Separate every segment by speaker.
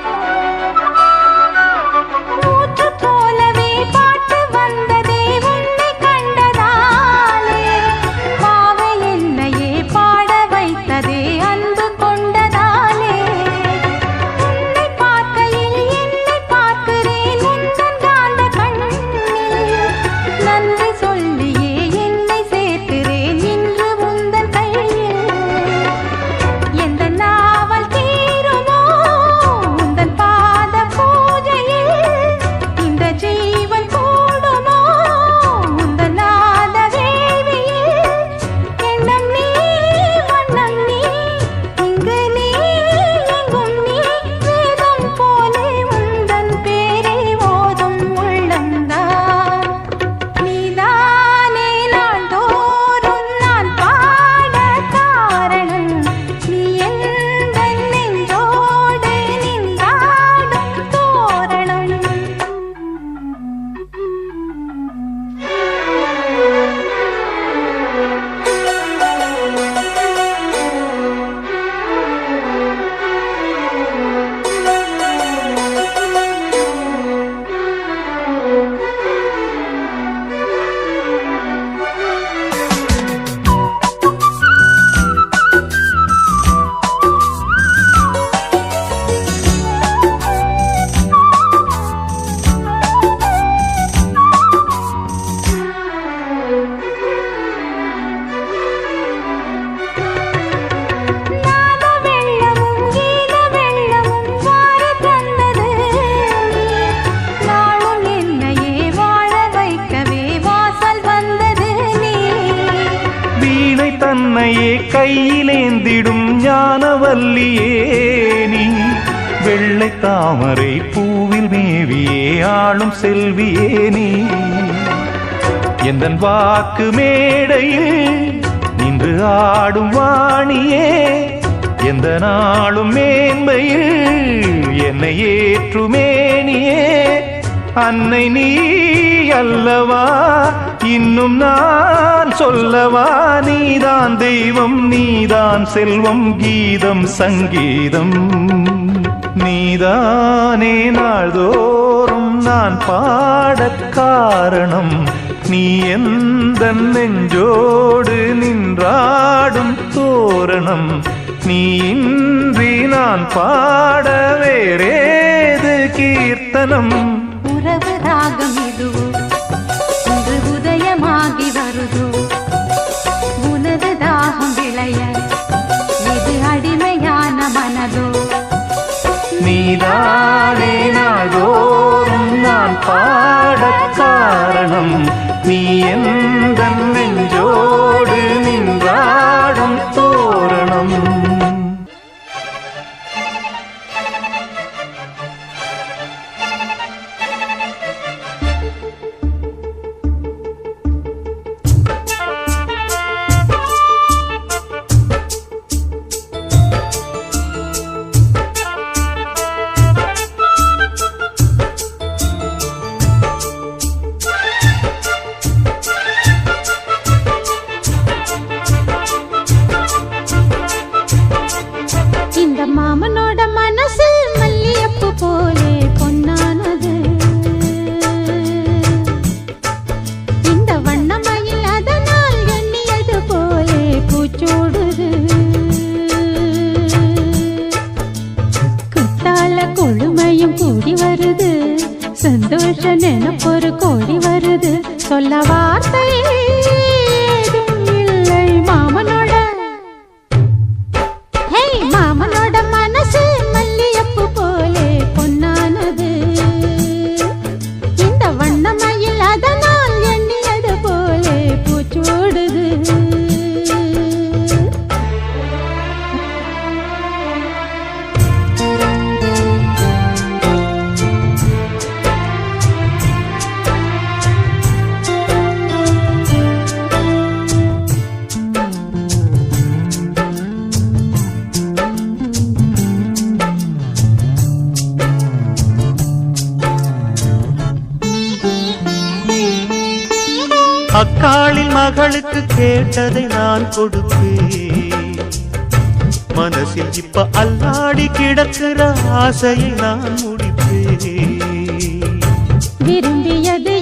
Speaker 1: Thank you. தன்னையே கையிலேந்திடும் ஞானவல்லியே நீ. வெள்ளை தாமரை பூவில் மேவியே ஆளும் செல்வியே நீ. எந்தன் வாக்கு மேடையில் நின்று ஆடும் வாணியே எந்த நாளும் மேன்மையில் என்னை ஏற்றுமேனியே. அன்னை நீ அல்லவா இன்னும் நான் சொல்லவா நீதான் தெய்வம் நீதான் செல்வம் கீதம் சங்கீதம். நீதானே நாள்தோறும் நான் பாடக் காரணம். நீ எந்த நெஞ்சோடு நின்றாடும் தோரணம். நீ இன்றி நான் பாட வேறேது கீர்த்தனம்.
Speaker 2: உறவு ராகம்
Speaker 1: நீதானே நாள்தோறும் நான் பாடக் காரணம். நீ எந்த அக்காளின் மகளுக்கு கேட்டதை நான் கொடுப்பேன். மனசில் இப்ப அல்லாடி கிடக்கிற ஆசையை நான் முடிப்பேன்.
Speaker 2: விரும்பியது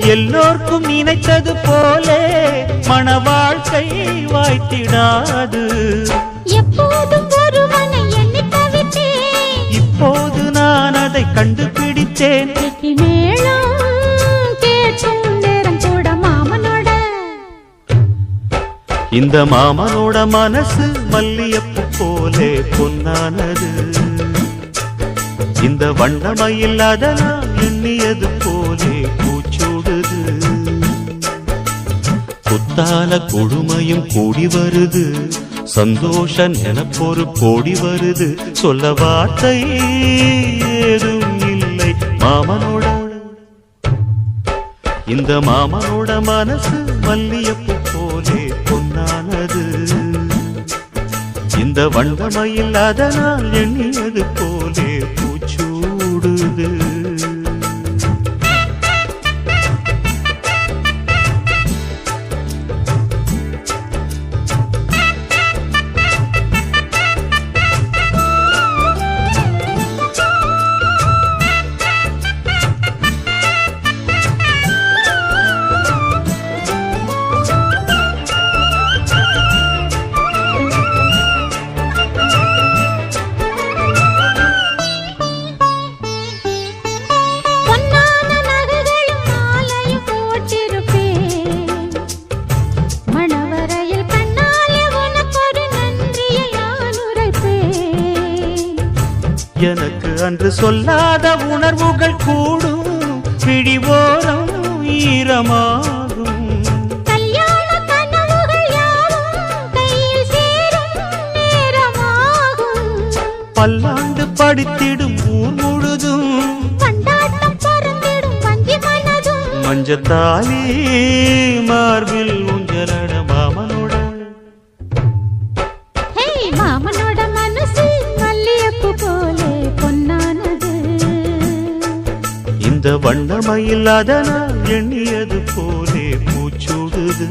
Speaker 1: எல்லோர்க்கும் நினைத்தது போலே மன வாழ்க்கை வாய்த்திடாது. அதை கண்டுபிடித்தேன். இந்த மாமனோட மனசு மல்லியப்பு போலே பொன்னானது. இந்த வண்ணமயில் அதனால் எண்ணியது போலே பூச்சூடுது. குத்தால கொடுமையும் கூடி வருது. சந்தோஷ நினப்பொரு கோடி வருது. சொல்ல வார்த்தை ஏதும் இல்லை. மாமனோட இந்த மாமனோட மனசு மல்லியப்பு போலே பொன்னானது. இந்த வண்டமையில் அதனால் எண்ணியது போ சொல்லாத உணர்வுகள் கூடும். பிடிவோரம் ஈரமாகும். பல்லாண்டு படித்திடும் ஊர் முழுதும். மஞ்சத்தாலே மார்பில் வண்ணமயில் அதனால் எண்ணியது போலே பூச்சூடுது.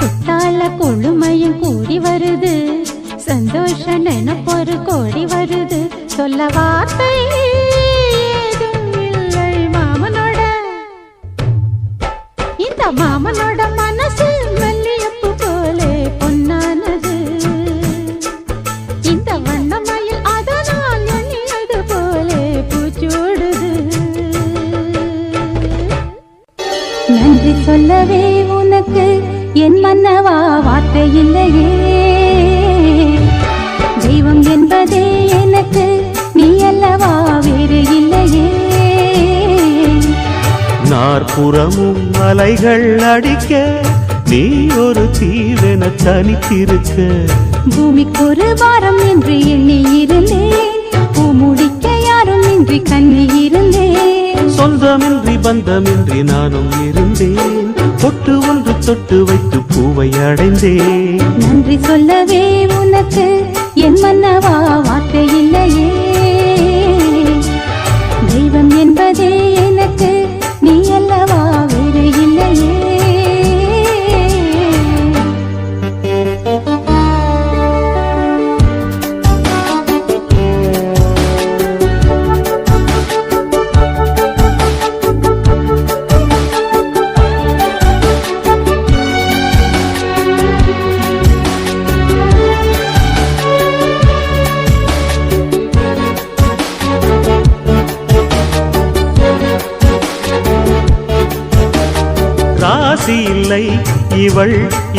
Speaker 2: குட்டால கொழுமையும் கூடி வருது. சந்தோஷ நினப்பொரு கோடி வருது. சொல்ல வார்த்தை மாமனோட. இந்த மாமனோட மனசு இல்லையே தெய்வம் என்பதே எனக்கு நீ அல்லவா வேறு இல்லையே.
Speaker 1: நாற்புறமும் அலைகள் அடிக்க நீ ஒரு தீவென தனித்திருக்க.
Speaker 2: பூமிக்கு ஒரு வாரம் என்று எண்ணி இருந்தேன் பூ முடிக்க யாரும் இன்றி கண்ணி இருந்தேன்.
Speaker 1: சொந்தமின்றி பந்தமின்றி நானும் இருந்தேன். பொட்டு ஒன்று தொட்டு வைத்து பூவை அடைந்தேன்.
Speaker 2: நன்றி சொல்லவே உனக்கு என் மன்னவா வார்த்தை இல்லையே. தெய்வம் என்பதே எனக்கு நீ அல்லவா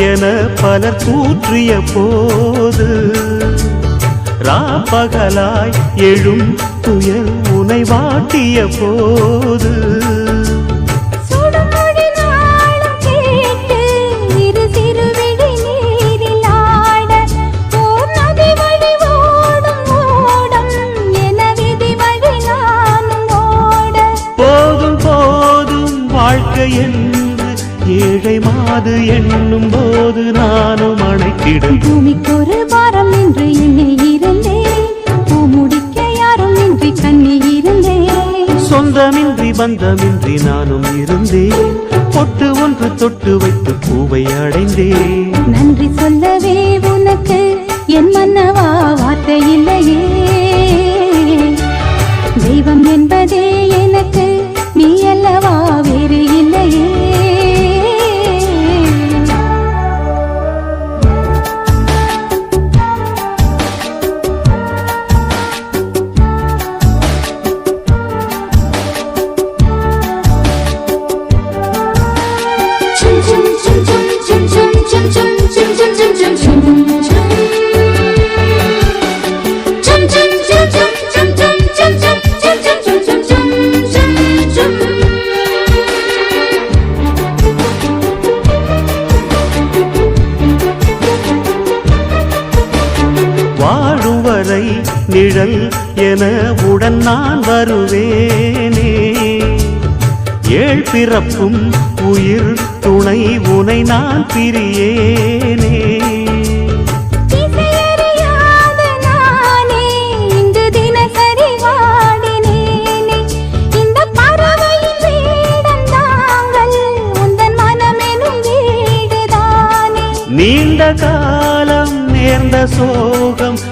Speaker 1: என பலர் தூற்றிய போது ராப்பகலாய் எழும் துயர் உனை வாட்டிய போது. வாழ்க்கை என்று ஏழை மாது எண்ணும் போது நானும் அணைத்திடும்
Speaker 2: பூமிக்கு ஒரு பாரம் என்று எண்ணி இருந்தேன் பூ முடிக்க யாரும் இன்றி கண்ணி இருந்தேன்
Speaker 1: சொந்தமின்றி பந்தமின்றி நானும் இருந்தேன். பொட்டு ஒன்று தொட்டு வைத்து பூவை அடைந்தேன்.
Speaker 2: நன்றி சொல்லவே உனக்கு என் மன்னவா வார்த்தை இல்லையே.
Speaker 1: நான் வருவேனே ஏழ் பிறப்பும் உயிர் துணை உனை நான் பிரியேனே. நீண்ட காலம் நேர்ந்த சோகம்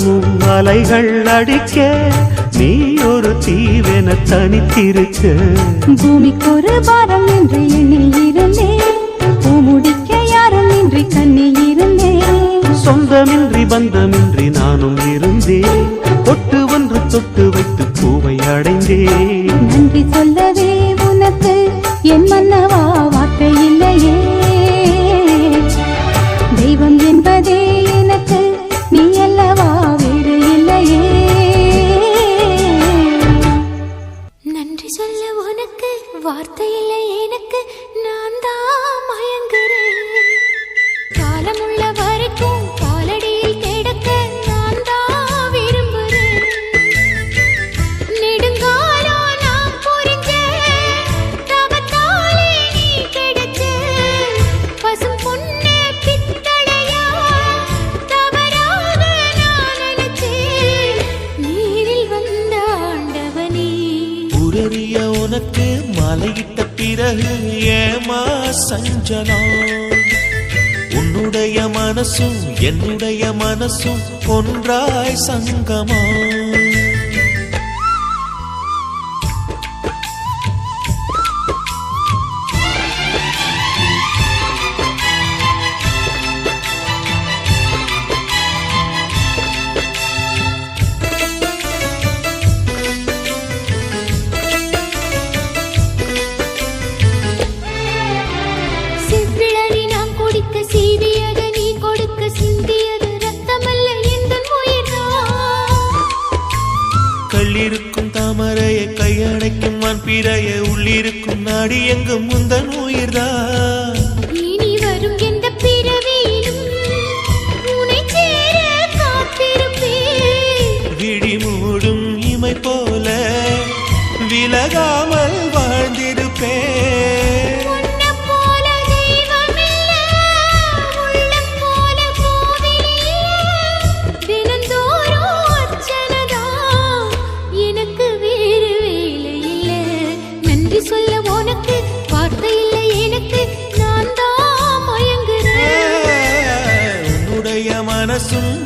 Speaker 1: நாற்புறமும் அலைகள் அடிக்க நீ ஒரு தீவென தனித்திருக்க
Speaker 2: பூமிக்கு ஒரு பாரம் என்று எண்ணி இருந்தேன் பூமுடிக்க யாரும் இன்றி கண்ணி இருந்தேன்
Speaker 1: சொந்தமின்றி பந்தமின்றி நானும் இருந்தேன் ஒட்டு ஒன்று தொட்டு வைத்து பூவை அடைந்தேன்
Speaker 2: நன்றி சொல்லவே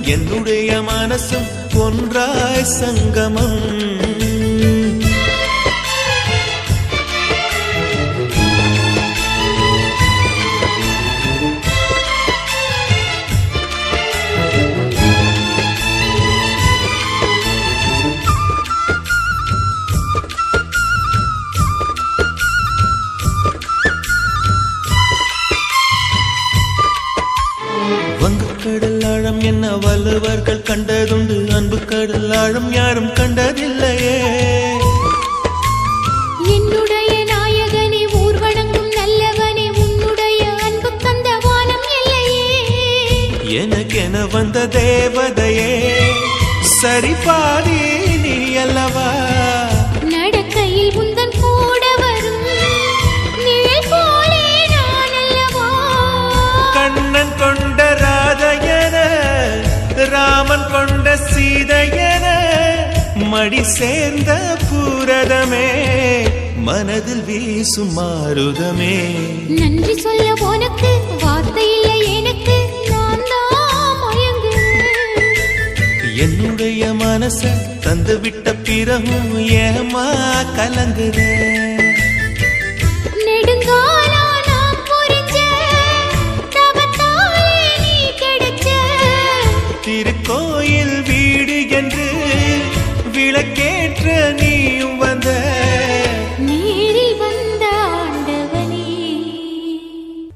Speaker 3: என்னுடைய மனசும் ஒன்றாய் சங்கமம். கண்டதுண்டு அன்பு கடல் ஆழம் யாரும் கண்டதில்லையே.
Speaker 2: என்னுடைய நாயகனே ஊர் வணங்கும் நல்லவனே உன்னுடைய அன்பு தந்த வானம் இல்லையே.
Speaker 3: எனக்கென வந்த தேவதையே சரி பாதி நீ அல்லவா?
Speaker 2: நடக்கையில் உந்தன்
Speaker 3: ராமன் கொண்ட சீதையன மடி சேர்ந்த பூரதமே மனதில் வீசும் மாருதமே.
Speaker 2: நன்றி சொல்ல உனக்கு வார்த்தை இல்லை எனக்கு
Speaker 3: என்னுடைய மனச தந்து விட்ட பிறகும் ஏமா கலங்குற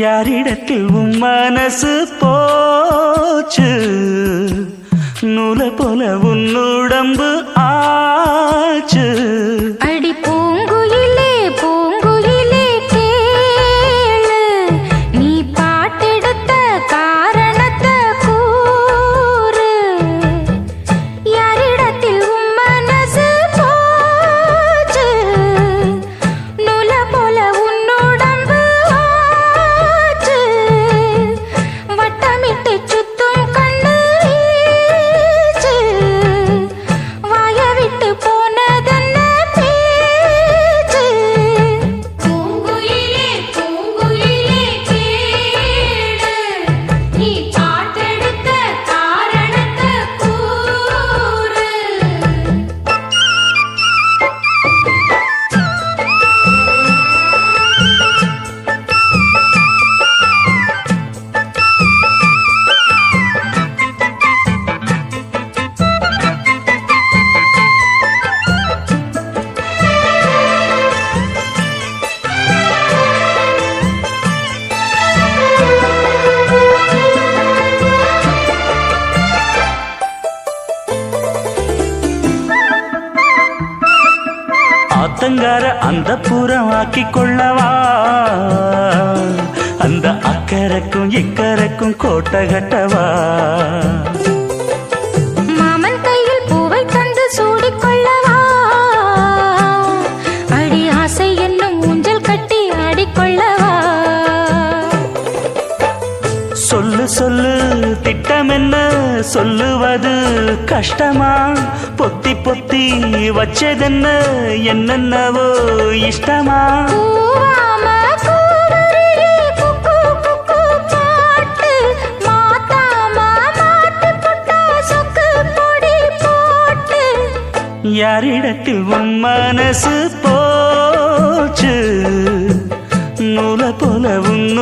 Speaker 1: யாரிடத்தில் உன் மனசு போச்சு? நூல போல உன் உடம்பு ஆச்சு.
Speaker 2: ஆத்தங்கார அந்த புறமாக்கி கொள்ளவா அந்த அக்கறைக்கும் இக்கரைக்கும் கோட்டை கட்டவா?
Speaker 4: மாமன் கையில் பூவை தந்து சூடிக்கொள்ளவா? அடி ஆசை என்னும் ஊஞ்சல் கட்டி ஆடிக்கொள்ளவா?
Speaker 2: சொல்லு சொல்லு திட்டமென்ன சொல்லுவது கஷ்டமா? பொத்தி பொத்தி வச்சதென்ன என்னென்னவோ இஷ்டமா? யாரிடத்தில் உன் மனசு போச்சு? நூல போல உன்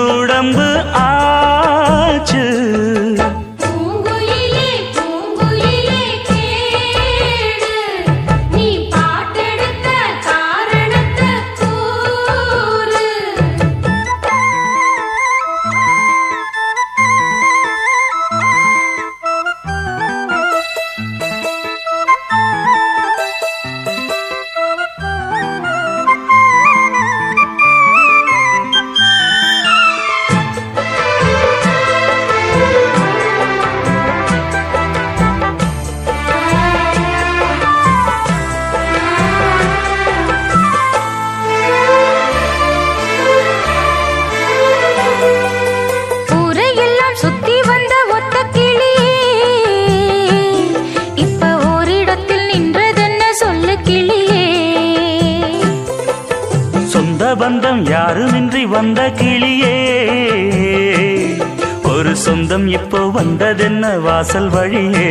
Speaker 4: கிளியே.
Speaker 2: ஒரு சொந்தம் இப்போ வந்ததென்ன வாசல் வழியே?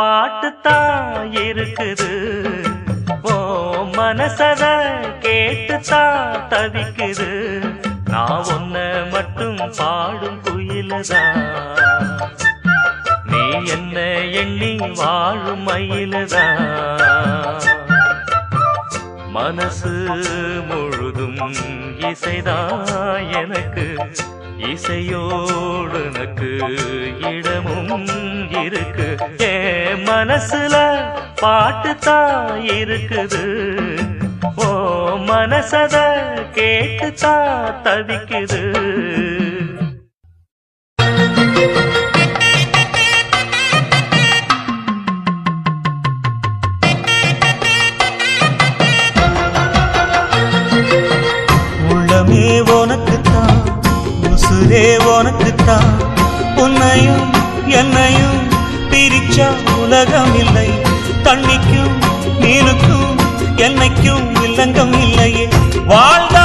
Speaker 4: பாட்டுத்தான் இருக்குது. ஓ மனசத கேட்டுத்தான் தவிக்குது. நான் ஒன்ன மட்டும் பாடும் குயிலதான் நீ என்ன எண்ணி வாழும் மயிலதான் மனசு முழுதும் இசைதான் எனக்கு. இசையோடு இடமும் இருக்கு. ஏ மனசுல பாட்டு தான் இருக்குது. ஓ மனசத கேட்டு தான் தவிக்குது.
Speaker 2: இதே உனக்குத்தான். உன்னையும் என்னையும் பிரிச்சா உலகம் இல்லை தண்ணிக்கும் மீனுக்கும் என்னைக்கும் இல்லங்கம் இல்லையே. வாழ்ந்தா